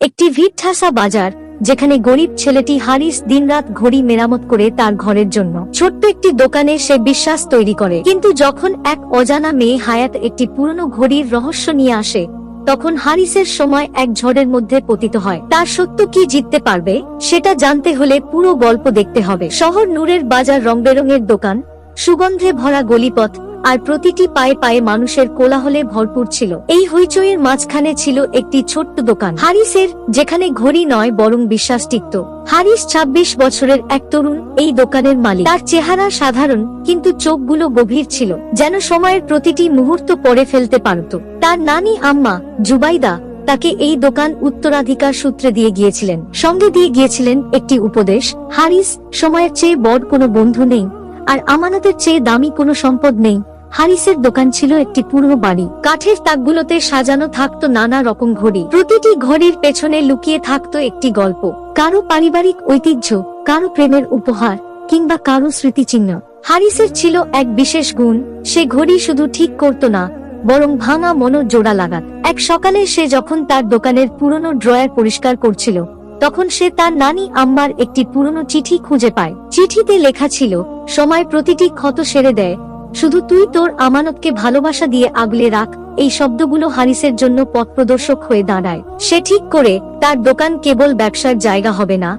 একটি ভিড়ঠাসা বাজার, যেখানে গরিব ছেলেটি হারিস দিনরাত ঘড়ি মেরামত করে তার ঘরের জন্য। ছোট্ট একটি দোকানে সে বিশ্বাস তৈরি করে। কিন্তু যখন এক অজানা মেয়ে হায়াত একটি পুরনো ঘড়ির রহস্য নিয়ে আসে, তখন হারিসের সময় এক ঝড়ের মধ্যে পতিত হয়। তার সত্য কি জিততে পারবে, সেটা জানতে হলে পুরো গল্প দেখতে হবে। শহর নূরের বাজার রং বেরঙের দোকান, সুগন্ধে ভরা গলিপথ আর প্রতিটি পায়ে পায়ে মানুষের কোলাহলে ভরপুর ছিল। এই হইচইয়ের মাঝখানে ছিল একটি ছোট্ট দোকান। হারিসের, যেখানে ঘড়ি নয় বরং বিশ্বাস টিকত। হারিস ২৬ বছরের এক তরুণ এই দোকানের মালিক। তার চেহারা সাধারণ, কিন্তু চোখগুলো গভীর ছিল, যেন সময়ের প্রতিটি মুহূর্ত পরে ফেলতে পারত। তার নানি আম্মা, জুবাইদা, তাকে এই দোকান উত্তরাধিকার সূত্রে দিয়ে গিয়েছিলেন। সঙ্গে দিয়ে গিয়েছিলেন একটি উপদেশ, হারিস, সময়ের চেয়ে বড় কোনো বন্ধু নেই, আর আমানতের চেয়ে দামি কোনো সম্পদ নেই। হারিসের দোকান ছিল একটি পুরনো বাড়ি। কাঠের তাকগুলোতে সাজানো থাকতো নানা রকম ঘড়ি। প্রতিটি ঘড়ির পেছনে লুকিয়ে থাকতো একটি গল্প। কারও পারিবারিক ঐতিহ্য, কারও প্রেমের উপহার, কিংবা কারও স্মৃতিচিহ্ন। হারিসের ছিল এক বিশেষ গুণ, সে ঘড়ি শুধু ঠিক করত না, বরং ভাঙা মনো জোড়া লাগাত। এক সকালে সে যখন তার দোকানের পুরনো ড্রয়ার পরিষ্কার করছিল, তখন সে তার নানি আম্মার একটি পুরনো চিঠি খুঁজে পায়। চিঠিতে লেখা ছিল, সময় প্রতিটি ক্ষত সেরে দেয় শুধু তুই তোর আমানতকে ভালোবাসা দিয়ে আগলে রাখ, এই শব্দগুলো হারিসের জন্য পথ প্রদর্শক হয়ে দাঁড়ায়। সে ঠিক করে, তার দোকান কেবল ব্যবসার জায়গা হবে না,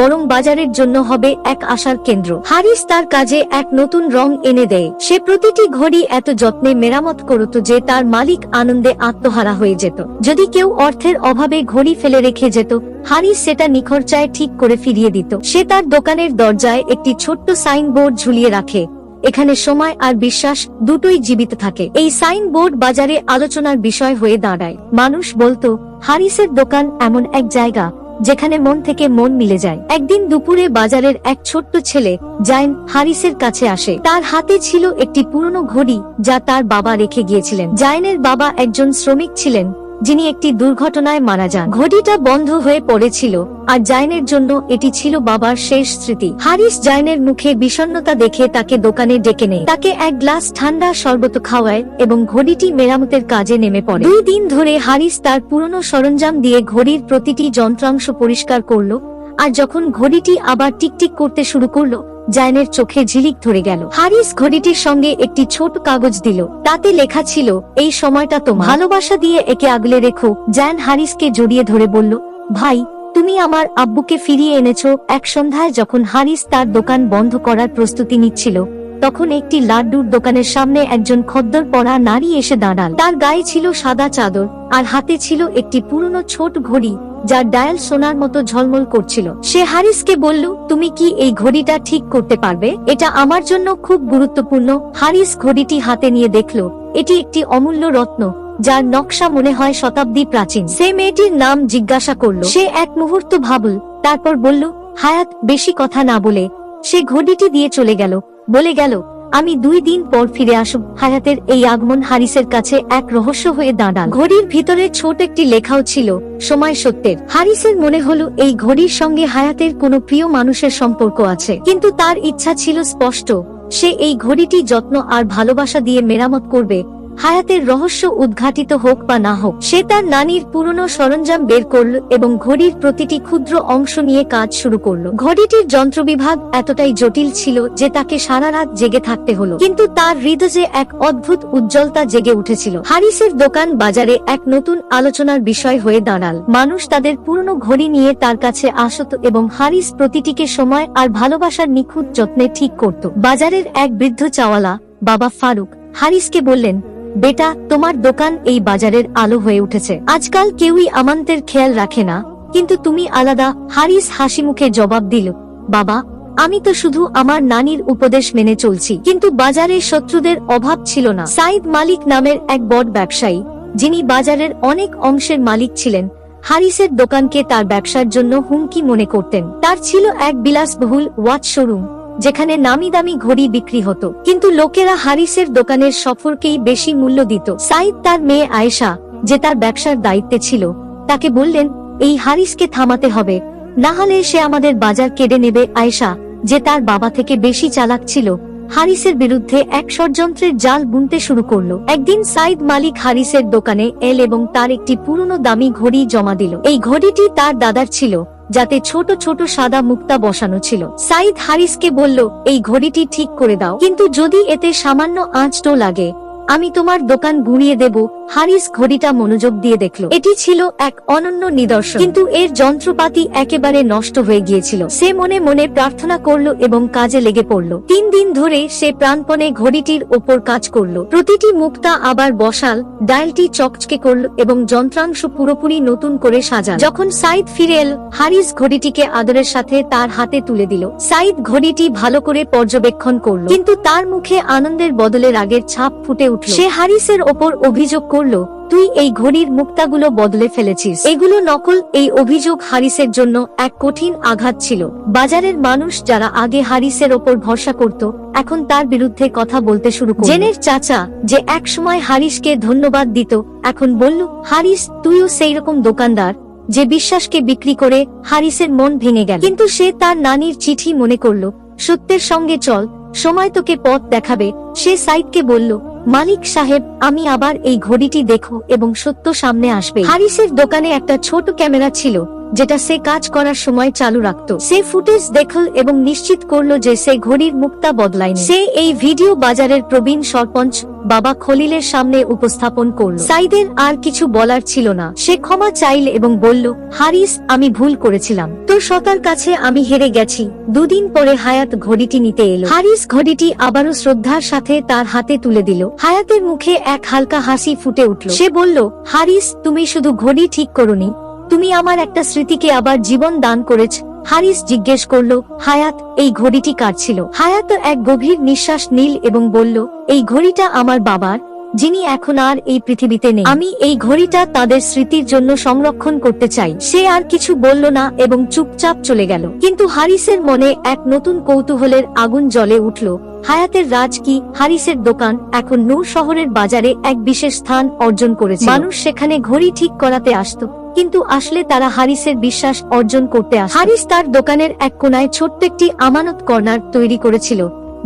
বরং বাজারের জন্য হবে এক আশার কেন্দ্র। হারিস তার কাজে এক নতুন রং এনে দেয়। সে প্রতিটি ঘড়ি এত যত্নে মেরামত করত যে তার মালিক আনন্দে আত্মহারা হয়ে যেত। যদি কেউ অর্থের অভাবে ঘড়ি ফেলে রেখে যেত, হারিস সেটা নিখরচায় ঠিক করে ফিরিয়ে দিত। সে তার দোকানের দরজায় একটি ছোট্ট সাইনবোর্ড ঝুলিয়ে রাখে। এখানে সময় আর বিশ্বাস দুটোই জীবিত থাকে। এই সাইনবোর্ড বাজারে আলোচনার বিষয় হয়ে দাঁড়ায়। মানুষ বলতো, হারিসের দোকান এমন এক জায়গা যেখানে মন থেকে মন মিলে যায়। একদিন দুপুরে বাজারের এক ছোট্ট ছেলে, জাইন, হারিসের কাছে আসে। তার হাতে ছিল একটি পুরনো ঘড়ি যা তার বাবা রেখে গিয়েছিলেন। জাইনের বাবা একজন শ্রমিক ছিলেন। যিনি একটি দুর্ঘটনায় মারা যান। ঘড়িটা বন্ধ হয়ে পড়েছিল, আর জাইনের জন্য এটি ছিল বাবার শেষ স্মৃতি। হারিস জাইনের মুখে বিষণ্নতা দেখে তাকে দোকানে ডেকে নেয়। তাকে এক গ্লাস ঠান্ডা শরবত খাওয়ায় এবং ঘড়িটি মেরামতের কাজে নেমে পড়ে। দুই দিন ধরে হারিস তার পুরনো সরঞ্জাম দিয়ে ঘড়ির প্রতিটি যন্ত্রাংশ পরিষ্কার করল আর যখন ঘড়িটি আবার টিকটিক করতে শুরু করল, জায়নের চোখে ঝিলিক ধরে গেল। হারিস ঘড়িটির সঙ্গে একটি ছোট কাগজ দিল। তাতে লেখা ছিল, এই সময়টা তো ভালোবাসা দিয়ে একে আগলে রেখো। জায়ন হারিসকে জড়িয়ে ধরে বলল, ভাই, তুমি আমার আব্বুকে ফিরিয়ে এনেছো এক সন্ধ্যায় যখন হারিস তার দোকান বন্ধ করার প্রস্তুতি নিচ্ছিল। তখন একটি লাড্ডুর দোকানের সামনে একজন খদ্দর পরা নারী এসে দাঁড়াল। তার গায়ে ছিল সাদা চাদর আর হাতে ছিল একটি পুরনো ছোট ঘড়ি, যার ডায়াল সোনার মতো ঝলমল করছিল। সে হারিসকে বলল, তুমি কি এই ঘড়িটা ঠিক করতে পারবে? এটা আমার জন্য খুব গুরুত্বপূর্ণ। হারিস ঘড়িটি হাতে নিয়ে দেখল, এটি একটি অমূল্য রত্ন, যার নকশা মনে হয় শতাব্দী প্রাচীন। সে মেয়েটির নাম জিজ্ঞাসা করল। সে এক মুহূর্ত ভাবল, তারপর বলল, হায়াত, বেশি কথা না বলে। সে ঘড়িটি দিয়ে চলে গেল। বলে গেল, আমি দুই দিন পর ফিরে আসব। হায়াতের এই আগমন হারিসের কাছে এক রহস্য হয়ে দাঁড়াল। ঘড়ির ভিতরে ছোট একটি লেখাও ছিল, সময় সত্যের। হারিসের মনে হলো, এই ঘড়ির সঙ্গে হায়াতের কোনো প্রিয় মানুষের সম্পর্ক আছে। কিন্তু তার ইচ্ছা ছিল স্পষ্ট, সে এই ঘড়িটি যত্ন আর ভালোবাসা দিয়ে মেরামত করবে হায়াতের রহস্য উদ্ঘাটিত হোক বা না হোক, সে তার নানির পুরনো সরঞ্জাম বের করল এবং ঘড়ির প্রতিটি ক্ষুদ্র অংশ নিয়ে কাজ শুরু করল। ঘড়িটির যন্ত্রবিভাগ এতটাই জটিল ছিল যে তাকে সারা রাত জেগে থাকতে হলো। কিন্তু তার হৃদয়ে এক অদ্ভুত উজ্জ্বলতা জেগে উঠেছিল। হারিসের দোকান বাজারে এক নতুন আলোচনার বিষয় হয়ে দাঁড়াল। মানুষ তাদের পুরনো ঘড়ি নিয়ে তার কাছে আসত এবং হারিস প্রতিটিকে সময় আর ভালোবাসার নিখুঁত যত্নে ঠিক করত। বাজারের এক বৃদ্ধ চাওয়ালা, বাবা ফারুক, হারিসকে বললেন বেটা, তোমার দোকান এই বাজারের আলো হয়ে উঠেছে। আজকাল কেউই আমান্তের খেয়াল রাখে না, কিন্তু তুমি আলাদা, হারিস হাসি মুখে জবাব দিল, বাবা, আমি তো শুধু আমার নানির উপদেশ মেনে চলছি। কিন্তু বাজারে শত্রুদের অভাব ছিল না। সাইদ মালিক নামের এক বড় ব্যবসায়ী, যিনি বাজারের অনেক অংশের মালিক ছিলেন, হারিসের দোকানকে তার ব্যবসার জন্য হুমকি মনে করতেন। তার ছিল এক বিলাসবহুল ওয়াচ শোরুম। যেখানে নামি দামি ঘড়ি বিক্রি হতো। কিন্তু লোকেরা হারিসের দোকানের সফরকেই বেশি মূল্য দিত। সাইদ তার মেয়ে আয়েশা, যে তার ব্যবসার দায়িত্বে ছিল, তাকে বললেন, এই হারিসকে থামাতে হবে। না হলে সে আমাদের বাজার কেড়ে নেবে। আয়েশা, যে তার বাবা থেকে বেশি চালাক ছিল, হারিসের বিরুদ্ধে এক ষড়যন্ত্রের জাল বুনতে শুরু করল। একদিন সাইদ মালিক হারিসের দোকানে এল এবং তার একটি পুরনো দামি ঘড়ি জমা দিল। এই ঘড়িটি তার দাদার ছিল। যাতে ছোট ছোট সাদা মুক্তা বসানো ছিল। সাইদ হারিসকে বলল, এই ঘড়িটি ঠিক করে দাও। কিন্তু যদি এতে সামান্য আঁচটো লাগে, আমি তোমার দোকান গুঁড়িয়ে দেব হারিস ঘড়িটা মনোযোগ দিয়ে দেখল। এটি ছিল এক অনন্য নিদর্শন। কিন্তু এর যন্ত্রপাতি একেবারে নষ্ট হয়ে গিয়েছিল। সে মনে মনে প্রার্থনা করল এবং কাজে লেগে পড়ল। তিন দিন ধরে সে প্রাণপণে ঘড়িটির ওপর কাজ করল। প্রতিটি মুক্তা আবার বসাল ডায়ালটি চকচকে করল এবং যন্ত্রাংশ পুরোপুরি নতুন করে সাজাল। যখন সাইদ ফিরে এল, হারিস ঘড়িটিকে আদরের সাথে তার হাতে তুলে দিল। সাইদ ঘড়িটি ভালো করে পর্যবেক্ষণ করল। কিন্তু তার মুখে আনন্দের বদলে রাগের ছাপ ফুটে উঠল। সে হারিসের ওপর অভিযোগ করল, তুই এই ঘড়ির মুক্তাগুলো বদলে ফেলেছিস। এগুলো নকল এই অভিযোগ হারিসের জন্য এক কঠিন আঘাত ছিল। বাজারের মানুষ যারা আগে হারিসের ওপর ভরসা করত, এখন তার বিরুদ্ধে কথা বলতে শুরু করল। জেনের চাচা, যে একসময় হারিসকে ধন্যবাদ দিত, এখন বলল, হারিস, তুইও সেই রকম দোকানদার, যে বিশ্বাসকে বিক্রি করে হারিসের মন ভেঙে গেল। কিন্তু সে তার নানির চিঠি মনে করল, সত্যের সঙ্গে চল, সময় তোকে পথ দেখাবে। সে সাইদকে বলল মালিক সাহেব, আমি আবার এই ঘড়িটি দেখো এবং সত্য সামনে আসবে। হারিসের দোকানে একটা ছোট ক্যামেরা ছিল। যেটা সে কাজ করার সময় চালু রাখত। সে ফুটেজ দেখল এবং নিশ্চিত করল যে সে ঘড়ির মুক্তা বদলায়নি। সে এই ভিডিও বাজারের প্রবীণ সরপঞ্চ, বাবা খলিলের সামনে উপস্থাপন করল। সাইদের আর কিছু বলার ছিল না। সে ক্ষমা চাইল এবং বলল, হারিস, আমি ভুল করেছিলাম। তোর সতার কাছে আমি হেরে গেছি। দুদিন পরে হায়াত ঘড়িটি নিতে এলো। হারিস ঘড়িটি আবারও শ্রদ্ধার সাথে তার হাতে তুলে দিল। হায়াতের মুখে এক হালকা হাসি ফুটে উঠল। সে বলল, হারিস, তুমি শুধু ঘড়ি ঠিক করনি তুমি আমার একটা স্মৃতিকে আবার জীবন দান করেছ। হারিস জিজ্ঞেস করল, হায়াত, এই ঘড়িটি কার ছিল? হায়াত এক গভীর নিঃশ্বাস নীল এবং বলল, এই ঘড়িটা আমার বাবার, যিনি এখন আর এই পৃথিবীতে নেই। আমি এই ঘড়িটা তাদের স্মৃতির জন্য সংরক্ষণ করতে চাই। সে আর কিছু বলল না এবং চুপচাপ চলে গেল। কিন্তু হারিসের মনে এক নতুন কৌতূহলের আগুন জ্বলে উঠল। হায়াতের রাজ কি? হারিসের দোকান এখন নূর শহরের বাজারে এক বিশেষ স্থান অর্জন করেছে মানুষ সেখানে ঘড়ি ঠিক করাতে আসতো। কিন্তু আসলে তারা হারিসের বিশ্বাস অর্জন করতে আসে। হারিস তার দোকানের এক কোনায় ছোট্ট একটি আমানত কর্নার তৈরি করেছিল,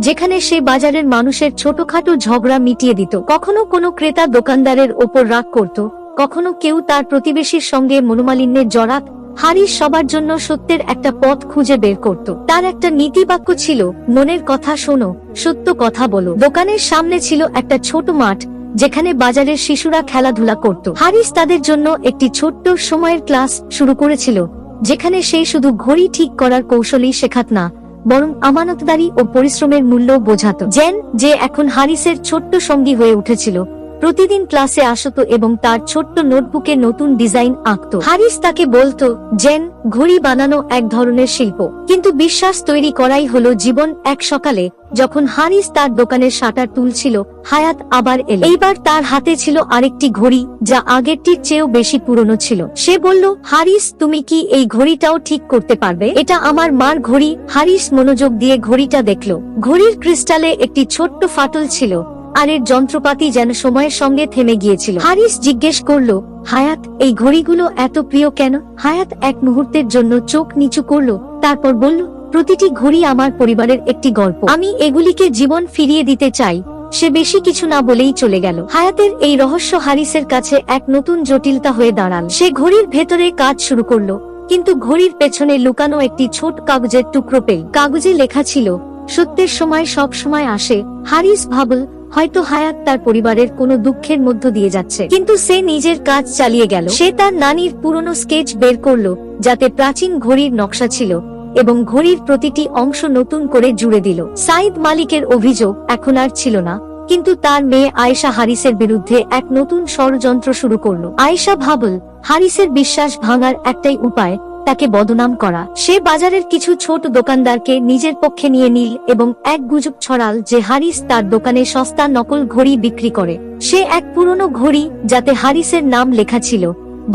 যেখানে সে বাজারের মানুষের ছোটখাটো ঝগড়া মিটিয়ে দিত। কখনো কোনো ক্রেতা দোকানদারের ওপর রাগ করত, কখনো কেউ তার প্রতিবেশীর সঙ্গে মনোমালিন্যের জড়াত হারিস সবার জন্য সত্যের একটা পথ খুঁজে বের করত। তার একটা নীতিবাক্য ছিল, মনের কথা শোনো, সত্য কথা বলো। দোকানের সামনে ছিল একটা ছোট মাঠ যেখানে বাজারের শিশুরা খেলাধুলা করত। হারিস তাদের জন্য একটি ছোট্ট সময়ের ক্লাস শুরু করেছিল, যেখানে সে শুধু ঘড়ি ঠিক করার কৌশলই শেখাত না, বরং আমানতদারি ও পরিশ্রমের মূল্য বোঝাত। জেন, যে এখন হারিসের ছোট্ট সঙ্গী হয়ে উঠেছিল প্রতিদিন ক্লাসে আসত এবং তার ছোট্ট নোটবুকে নতুন ডিজাইন আঁকত। হারিস তাকে বলতো, জেন, ঘড়ি বানানো এক ধরনের শিল্প। কিন্তু বিশ্বাস তৈরি করাই হলো জীবন এক সকালে, যখন হারিস তার দোকানের শাটার তুলছিল, হায়াত আবার এল। এইবার তার হাতে ছিল আরেকটি ঘড়ি, যা আগেরটির চেয়েও বেশি পুরনো ছিল। সে বলল, হারিস, তুমি কি এই ঘড়িটাও ঠিক করতে পারবে? এটা আমার মার ঘড়ি। হারিস মনোযোগ দিয়ে ঘড়িটা দেখল। ঘড়ির ক্রিস্টালে একটি ছোট্ট ফাটল ছিল আর এর যন্ত্রপাতি যেন সময়ের সঙ্গে থেমে গিয়েছিল। হারিস জিজ্ঞেস করল, হায়াত, এই ঘড়িগুলো এত প্রিয় কেন? হায়াত এক মুহূর্তের জন্য চোখ নিচু করল, তারপর বলল, প্রতিটি ঘড়ি আমার পরিবারের একটি গল্প। আমি এগুলিকে জীবন ফিরিয়ে দিতে চাই, সে বেশি কিছু না বলেই চলে গেল। হায়াতের এই রহস্য হারিসের কাছে এক নতুন জটিলতা হয়ে দাঁড়াল। সে ঘড়ির ভেতরে কাজ শুরু করল, কিন্তু ঘড়ির পেছনে লুকানো একটি ছোট কাগজের টুকরো পেল। কাগজে লেখা ছিল, সত্যের সময় সব সময় আসে। হারিস ভাবল হয়তো হায়াত তার পরিবারের কোনো দুঃখের মধ্য দিয়ে যাচ্ছে। কিন্তু সে নিজের কাজ চালিয়ে গেল। সে তার নানির পুরনো স্কেচ বের করল, যাতে প্রাচীন ঘড়ির নকশা ছিল এবং ঘড়ির প্রতিটি অংশ নতুন করে জুড়ে দিল। সাইদ মালিকের অভিযোগ এখন আর ছিল না, কিন্তু তার মেয়ে আয়েশা হারিসের বিরুদ্ধে এক নতুন ষড়যন্ত্র শুরু করল। আয়েশা ভাবল, হারিসের বিশ্বাস ভাঙার একটাই উপায় তাকে বদনাম করা। সে বাজারের কিছু ছোট দোকানদারকে নিজের পক্ষে নিয়ে নিল এবং এক গুজব ছড়াল যে হারিস তার দোকানে সস্তা নকল ঘড়ি বিক্রি করে। সে এক পুরনো ঘড়ি যাতে হারিসের নাম লেখা ছিল।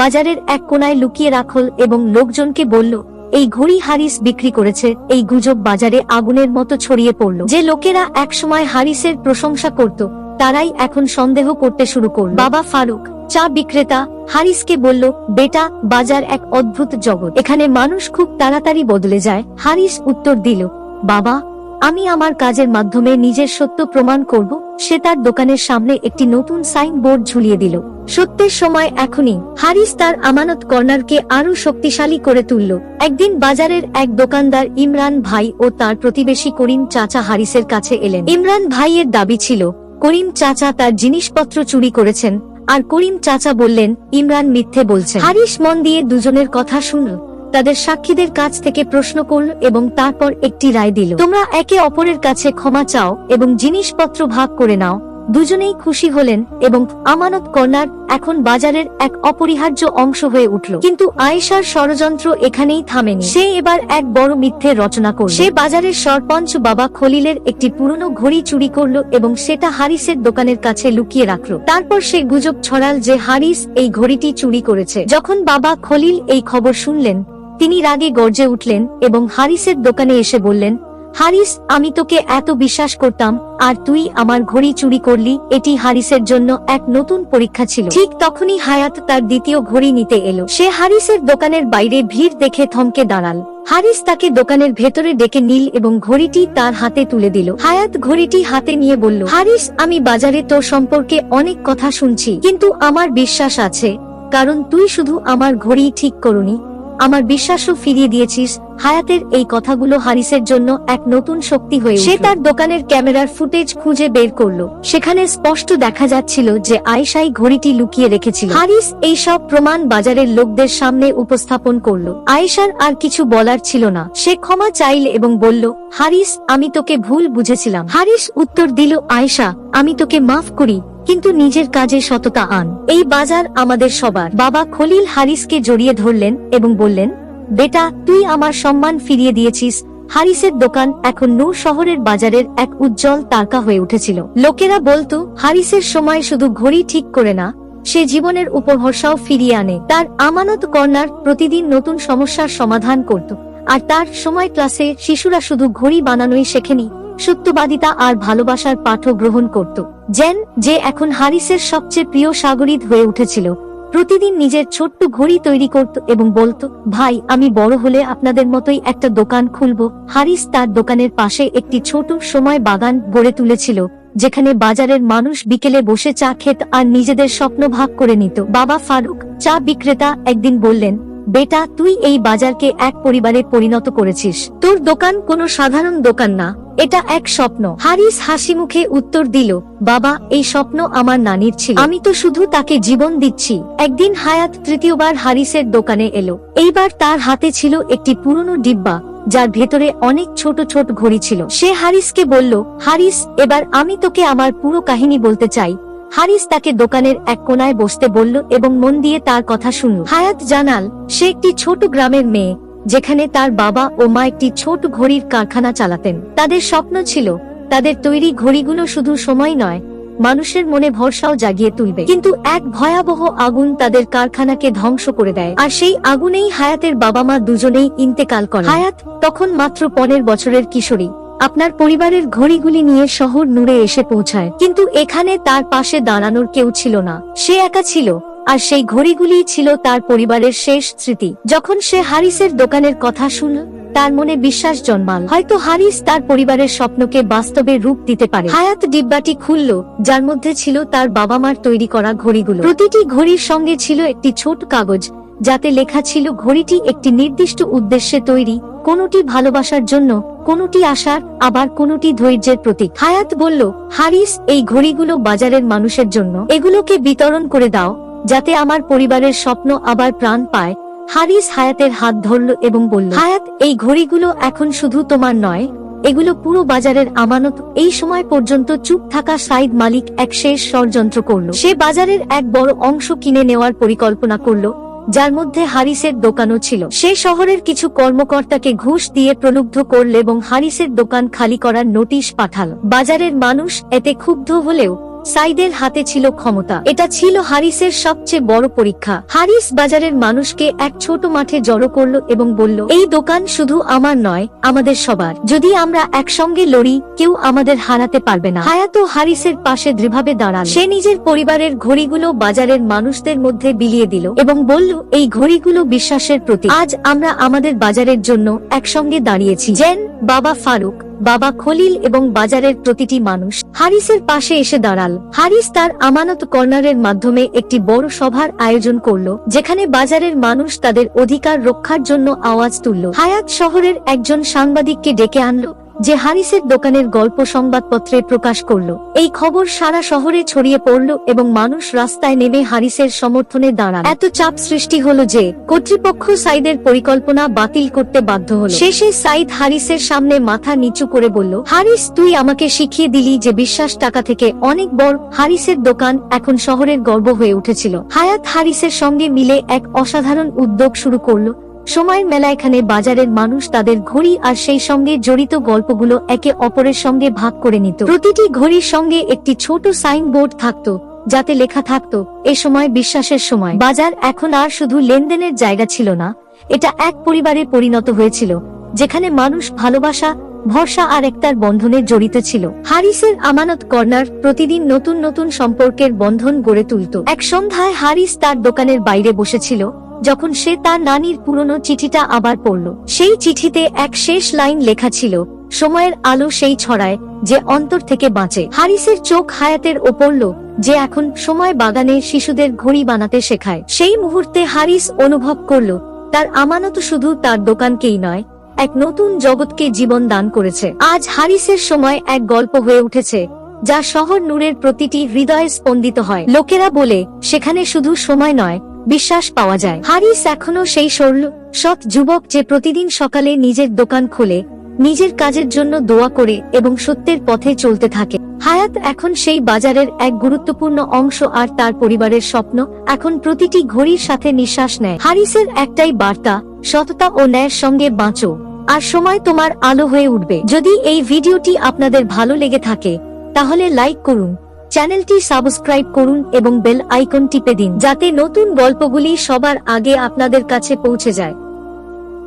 বাজারের এক কোনায় লুকিয়ে রাখল এবং লোকজনকে বলল, এই ঘড়ি হারিস বিক্রি করেছে, এই গুজব বাজারে আগুনের মতো ছড়িয়ে পড়ল। যে লোকেরা একসময় হারিসের প্রশংসা করত, তারাই এখন সন্দেহ করতে শুরু করল। বাবা ফারুক চা বিক্রেতা হারিসকে বলল, বেটা, বাজার এক অদ্ভুত জগৎ। এখানে মানুষ খুব তাড়াতাড়ি বদলে যায়। হারিস উত্তর দিল, বাবা, আমি আমার কাজের মাধ্যমে নিজের সত্য প্রমাণ করব। সে তার দোকানের সামনে একটি নতুন সাইন বোর্ড ঝুলিয়ে দিল। সত্যের সময় এখনই হারিস তার আমানত কর্নারকে আরও শক্তিশালী করে তুলল। একদিন বাজারের এক দোকানদার ইমরান ভাই ও তার প্রতিবেশী করিম চাচা হারিসের কাছে এলেন। ইমরান ভাইয়ের দাবি ছিল, করিম চাচা তার জিনিসপত্র চুরি করেছেন আর করিম চাচা বললেন, ইমরান মিথ্যে বলছে হারিস মন দিয়ে দুজনের কথা শুনল, তাদের সাক্ষীদের কাছ থেকে প্রশ্ন করল এবং তারপর একটি রায় দিল। তোমরা একে অপরের কাছে ক্ষমা চাও এবং জিনিসপত্র ভাগ করে নাও। দুজনেই খুশি হলেন এবং আমানত কর্নার এখন বাজারের এক অপরিহার্য অংশ হয়ে উঠল। কিন্তু আয়েশার ষড়যন্ত্র এখানেই থামেনি। সে এবার এক বড় মিথ্যে রচনা করল। সে বাজারের সরপঞ্চ বাবা খলিলের একটি পুরনো ঘড়ি চুরি করল এবং সেটা হারিসের দোকানের কাছে লুকিয়ে রাখল। তারপর সে গুজব ছড়াল যে হারিস এই ঘড়িটি চুরি করেছে। যখন বাবা খলিল এই খবর শুনলেন, তিনি রাগে গর্জে উঠলেন এবং হারিসের দোকানে এসে বললেন হারিস, আমি তোকে এত বিশ্বাস করতাম, আর তুই আমার ঘড়ি চুরি করলি, এটি হারিসের জন্য এক নতুন পরীক্ষা ছিল। ঠিক তখনই হায়াত তার দ্বিতীয় ঘড়ি নিতে এলো। সে হারিসের দোকানের বাইরে ভিড় দেখে থমকে দাঁড়াল। হারিস তাকে দোকানের ভেতরে ডেকে নীল এবং ঘড়িটি তার হাতে তুলে দিল। হায়াত ঘড়িটি হাতে নিয়ে বলল, হারিস, আমি বাজারে তোর সম্পর্কে অনেক কথা শুনছি, কিন্তু আমার বিশ্বাস আছে, কারণ তুই শুধু আমার ঘড়ি ঠিক করনি আমার বিশ্বাসও ফিরিয়ে দিয়েছিস হায়াতের এই কথাগুলো হারিসের জন্য এক নতুন শক্তি হয়ে সে তার দোকানের ক্যামেরার ফুটেজ খুঁজে বের করল। সেখানে স্পষ্ট দেখা যাচ্ছিল যে আয়েশাই ঘড়িটি লুকিয়ে রেখেছিল। হারিস এই সব প্রমাণ বাজারের লোকদের সামনে উপস্থাপন করল। আয়েশার আর কিছু বলার ছিল না। সে ক্ষমা চাইল এবং বলল হারিস আমি তোকে ভুল বুঝেছিলাম। হারিস উত্তর দিল আয়েশা আমি তোকে মাফ করি। কিন্তু নিজের কাজে সততা আন। এই বাজার আমাদের সবার। বাবা খলিল হারিসকে জড়িয়ে ধরলেন এবং বললেন, বেটা, তুই আমার সম্মান ফিরিয়ে দিয়েছিস। হারিসের দোকান এখন নূর শহরের বাজারের এক উজ্জ্বল তারকা হয়ে উঠেছিল। লোকেরা বলতো, হারিসের সময় শুধু ঘড়ি ঠিক করে না, সে জীবনের উপর ভরসাও ফিরিয়ে আনে। তার আমানত কর্নার প্রতিদিন নতুন সমস্যার সমাধান করত। আর তার সময় ক্লাসে শিশুরা শুধু ঘড়ি বানানোই শেখেনি সত্যবাদিতা আর ভালোবাসার পাঠও গ্রহণ করত। জেন, যে এখন হারিসের সবচেয়ে প্রিয় সাগরিদ হয়ে উঠেছিল, প্রতিদিন নিজের ছোট্ট ঘড়ি তৈরি করত এবং বলতো, ভাই, আমি বড় হলে আপনাদের মতোই একটা দোকান খুলব। হারিস তার দোকানের পাশে একটি ছোট সময় বাগান গড়ে তুলেছিল, যেখানে বাজারের মানুষ বিকেলে বসে চা খেত আর নিজেদের স্বপ্ন ভাগ করে নিত। বাবা ফারুক চা বিক্রেতা একদিন বললেন বেটা, তুই এই বাজারকে এক পরিবারে পরিণত করেছিস। তোর দোকান কোনো সাধারণ দোকান না। এটা এক স্বপ্ন। হারিস হাসি মুখে উত্তর দিল, বাবা, এই স্বপ্ন আমার নানির ছিল। আমি তো শুধু তাকে জীবন দিচ্ছি। একদিন হায়াত তৃতীয়বার হারিসের দোকানে এলো। এইবার তার হাতে ছিল একটি পুরনো ডিব্বা, যার ভেতরে অনেক ছোট ছোট ঘড়ি ছিল। সে হারিসকে বলল, হারিস, এবার আমি তোকে আমার পুরো কাহিনী বলতে চাই। হারিস তাকে দোকানের এক কোনায় বসতে বলল এবং মন দিয়ে তার কথা শুনল। হায়াত জানাল, সে একটি ছোট গ্রামের মেয়ে, যেখানে তার বাবা ও মা একটি ছোট ঘড়ির কারখানা চালাতেন। তাদের স্বপ্ন ছিল, তাদের তৈরি ঘড়িগুলো শুধু সময় নয়, মানুষের মনে ভরসাও জাগিয়ে তুলবে। কিন্তু এক ভয়াবহ আগুন তাদের কারখানাকে ধ্বংস করে দেয়। আর সেই আগুনেই হায়াতের বাবা মা দুজনেই ইন্তেকাল করে হায়াত তখন মাত্র পনেরো বছরের কিশোরী। আপনার পরিবারের ঘড়িগুলি নিয়ে শহর নূরে এসে পৌঁছায়। কিন্তু এখানে তার পাশে দাঁড়ানোর কেউ ছিল না। সে একা ছিল, আর সেই ঘড়িগুলি ছিল তার পরিবারের শেষ স্মৃতি। যখন সে হারিসের দোকানের কথা শুনল, তার মনে বিশ্বাস জন্মাল। হয়তো হারিস তার পরিবারের স্বপ্নকে বাস্তবে রূপ দিতে পারে। হায়াত ডিব্বাটি খুলল, যার মধ্যে ছিল তার বাবা মার তৈরি করা ঘড়িগুলো। প্রতিটি ঘড়ির সঙ্গে ছিল একটি ছোট কাগজ যাতে লেখা ছিল ঘড়িটি একটি নির্দিষ্ট উদ্দেশ্যে তৈরি, কোনটি ভালোবাসার জন্য, কোনটি আশার, আবার কোনটি ধৈর্যের প্রতীক। হায়াত বলল, হারিস, এই ঘড়িগুলো বাজারের মানুষের জন্য। এগুলোকে বিতরণ করে দাও, যাতে আমার পরিবারের স্বপ্ন আবার প্রাণ পায়। হারিস হায়াতের হাত ধরল এবং বলল, হায়াত, এই ঘড়িগুলো এখন শুধু তোমার নয়। এগুলো পুরো বাজারের আমানত। এই সময় পর্যন্ত চুপ থাকা সাইদ মালিক এক শেষ ষড়যন্ত্র করল। সে বাজারের এক বড় অংশ কিনে নেওয়ার পরিকল্পনা করল। যার মধ্যে হারিসের দোকানও ছিল। সে শহরের কিছু কর্মকর্তাকে ঘুষ দিয়ে প্রলুব্ধ করল এবং হারিসের দোকান খালি করার নোটিশ পাঠাল। বাজারের মানুষ এতে ক্ষুব্ধ হলেও সাইদের হাতে ছিল ক্ষমতা। এটা ছিল হারিসের সবচেয়ে বড় পরীক্ষা। হারিস বাজারের মানুষকে এক ছোট মাঠে জড়ো করল এবং বলল, এই দোকান শুধু আমার নয়, আমাদের সবার। যদি আমরা একসঙ্গে লড়ি, কেউ আমাদের হারাতে পারবে না। হায়াতো হারিসের পাশে দৃঢ়ভাবে দাঁড়াল। সে নিজের পরিবারের ঘড়িগুলো বাজারের মানুষদের মধ্যে বিলিয়ে দিল এবং বলল, এই ঘড়িগুলো বিশ্বাসের প্রতি আজ আমরা আমাদের বাজারের জন্য একসঙ্গে দাঁড়িয়েছি। জেন, বাবা ফারুক বাবা খলিল এবং বাজারের প্রতিটি মানুষ। হারিসের পাশে এসে দাঁড়াল। হারিস তার আমানত কর্নারের মাধ্যমে একটি বড় সভার আয়োজন করল, যেখানে বাজারের মানুষ তাদের অধিকার রক্ষার জন্য আওয়াজ তুলল। হায়াত শহরের একজন সাংবাদিককে ডেকে আনলো। যে হারিসের দোকানের গল্প সংবাদপত্রে প্রকাশ করল। এই খবর সারা শহরে ছড়িয়ে পড়ল এবং মানুষ রাস্তায় নেমে হারিসের সমর্থনে দাঁড়ান এত চাপ সৃষ্টি হল যে কর্তৃপক্ষ সাইদের পরিকল্পনা বাতিল করতে বাধ্য হল। শেষে সাইদ হারিসের সামনে মাথা নিচু করে বলল, হারিস, তুই আমাকে শিখিয়ে দিলি যে বিশ্বাস টাকা থেকে অনেক বড় হারিসের দোকান এখন শহরের গর্ব হয়ে উঠেছিল। হায়াত হারিসের সঙ্গে মিলে এক অসাধারণ উদ্যোগ শুরু করল সময়ের মেলা এখানে বাজারের মানুষ তাদের ঘড়ি আর সেই সঙ্গে জড়িত গল্পগুলো একে অপরের সঙ্গে ভাগ করে নিত। প্রতিটি ঘড়ির সঙ্গে একটি ছোট সাইনবোর্ড থাকতো, যাতে লেখা থাকতো, এ সময় বিশ্বাসের সময়। বাজার এখন আর শুধু লেনদেনের জায়গা ছিল না, এটা এক পরিবারে পরিণত হয়েছিল, যেখানে মানুষ ভালোবাসা, ভরসা আর একতার বন্ধনে জড়িত ছিল। হারিসের আমানত কর্নার প্রতিদিন নতুন নতুন সম্পর্কের বন্ধন গড়ে তুলত। এক সন্ধ্যায় হারিস তার দোকানের বাইরে বসেছিল যখন সে তার নানির পুরনো চিঠিটা আবার পড়ল, সেই চিঠিতে এক শেষ লাইন লেখা ছিল, সময়ের আলো সেই ছড়ায়, যে অন্তর থেকে বাঁচে। হারিসের চোখ হায়াতের ওপরল যে এখন সময় বাগানে শিশুদের ঘড়ি বানাতে শেখায়। সেই মুহূর্তে হারিস অনুভব করল, তার আমানত শুধু তার দোকানকেই নয়, এক নতুন জগৎকে জীবন দান করেছে। আজ হারিসের সময় এক গল্প হয়ে উঠেছে, যা শহর নূরের প্রতিটি হৃদয়ে স্পন্দিত হয়। লোকেরা বলে, সেখানে শুধু সময় নয় বিশ্বাস পাওয়া যায়। হারিস এখনও সেই সরল, সৎ যুবক যে প্রতিদিন সকালে নিজের দোকান খোলে, নিজের কাজের জন্য দোয়া করে এবং সত্যের পথে চলতে থাকে। হায়াত এখন সেই বাজারের এক গুরুত্বপূর্ণ অংশ আর তার পরিবারের স্বপ্ন এখন প্রতিটি ঘড়ির সাথে নিঃশ্বাস নেয়। হারিসের একটাই বার্তা, সততা ও ন্যায়ের সঙ্গে বাঁচো। আর সময় তোমার আলো হয়ে উঠবে। যদি এই ভিডিওটি আপনাদের ভালো লেগে থাকে, তাহলে লাইক করুন। চ্যানেলটি সাবস্ক্রাইব করুন এবং বেল আইকন টিপে দিন, যাতে নতুন গল্পগুলি সবার আগে আপনাদের কাছে পৌঁছে যায়।